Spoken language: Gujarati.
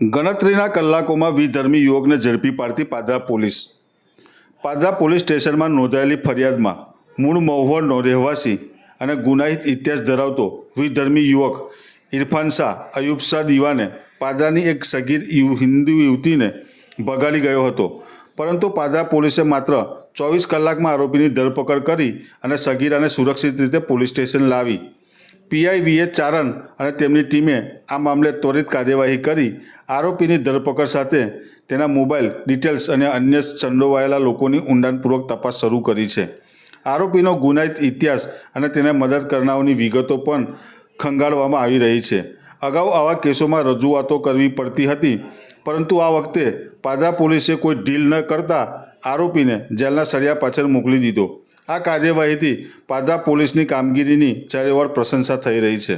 ગણતરીના કલાકોમાં વિધર્મી યુવકને ઝડપી પાડતી પાદરા પોલીસ. પાદરા પોલીસ સ્ટેશનમાં નોંધાયેલી ફરિયાદમાં મૂળ મહુવરનો રહેવાસી અને ગુનાહિત ઇતિહાસ ધરાવતો વિધર્મી યુવક ઇરફાન શાહ, અયુબ શાહ દીવાને પાદરાની એક સગીર હિન્દુ યુવતીને ભગાડી ગયો હતો. પરંતુ પાદરા પોલીસે માત્ર ચોવીસ કલાકમાં આરોપીની ધરપકડ કરી અને સગીરાને સુરક્ષિત રીતે પોલીસ સ્ટેશન લાવી. પીઆઈ વીએ ચારણ અને તેમની ટીમે આ મામલે ત્વરિત કાર્યવાહી કરી આરોપીની ધરપકડ સાથે તેના મોબાઈલ ડિટેલ્સ અને અન્ય સંડોવાયેલા લોકોની ઊંડાણપૂર્વક તપાસ શરૂ કરી છે. આરોપીનો ગુનાહિત ઇતિહાસ અને તેને મદદ કરનારની વિગતો પણ ખંગાળવામાં આવી રહી છે. અગાઉ આવા કેસોમાં રજૂઆતો કરવી પડતી હતી, પરંતુ આ વખતે પાદરા પોલીસે કોઈ ઢીલ ન કરતા આરોપીને જેલના સળિયા પાછળ મોકલી દીધો. આ કાર્યવાહીથી પાદરા પોલીસની કામગીરીની ચારેવાર પ્રશંસા થઈ રહી છે.